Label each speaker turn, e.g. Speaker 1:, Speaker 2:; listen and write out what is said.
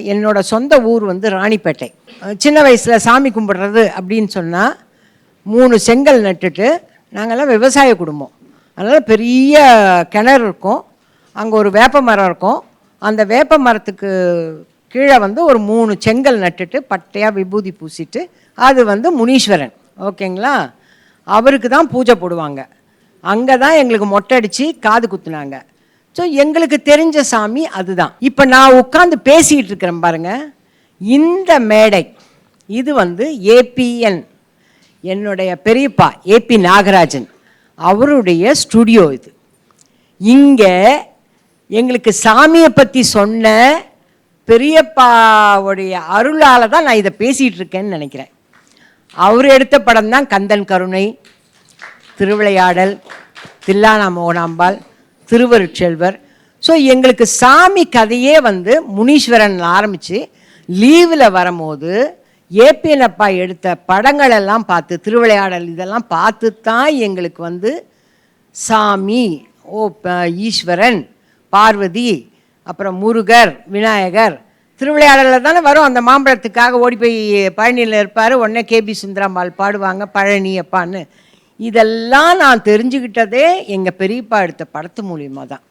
Speaker 1: என்னோட சொந்த ஊர் வந்து ராணிப்பேட்டை. சின்ன வயசில் சாமி கும்பிடுறது அப்படின்னு சொன்னால் மூணு செங்கல் நட்டுட்டு நாங்கள்லாம் விவசாய குடும்பம். அதனால் பெரிய கிணறு இருக்கும். அங்கே ஒரு வேப்ப மரம் இருக்கும். அந்த வேப்ப மரத்துக்கு கீழே வந்து ஒரு மூணு செங்கல் நட்டுட்டு பட்டையாக விபூதி பூசிட்டு அது வந்து முனீஸ்வரன். ஓகேங்களா? அவருக்கு தான் பூஜை போடுவாங்க. அங்கே தான் எங்களுக்கு மொட்டை அடித்து காது குத்துனாங்க. ஸோ எங்களுக்கு தெரிஞ்ச சாமி அதுதான். இப்போ நான் உட்காந்து பேசிகிட்டு இருக்கிறேன் பாருங்க. இந்த மேடை இது வந்து ஏபிஎன் என்னுடைய பெரியப்பா ஏபி நாகராஜன் அவருடைய ஸ்டுடியோ இது. இங்கே எங்களுக்கு சாமியை பற்றி சொன்ன பெரியப்பாவுடைய அருளால் தான் நான் இதை பேசிகிட்டு இருக்கேன்னு நினைக்கிறேன். அவர் எடுத்த படம் தான் கந்தன் கருணை திருவிளையாடல் தில்லானா மோகனாம்பாள் திருவருட்செல்வர். ஸோ எங்களுக்கு சாமி கதையே வந்து முனீஸ்வரன் ஆரம்பித்து லீவில் வரும்போது ஏபிஎன் அப்பா எடுத்த படங்களெல்லாம் பார்த்து திருவிளையாடல் இதெல்லாம் பார்த்து தான் எங்களுக்கு வந்து சாமி ஓ ப- ஈஸ்வரன் பார்வதி அப்புறம் முருகர் விநாயகர் திருவிளையாடலில் தானே வரும். அந்த மாம்பழத்துக்காக ஓடி போய் பழனியில் இருப்பார். உடனே கேபி சுந்தராம்பாள் பாடுவாங்க பழனி அப்பான்னு. இதெல்லாம் நான் தெரிஞ்சுக்கிட்டதே எங்கள் பெரியப்பா எடுத்த படத்து மூலியமாக தான்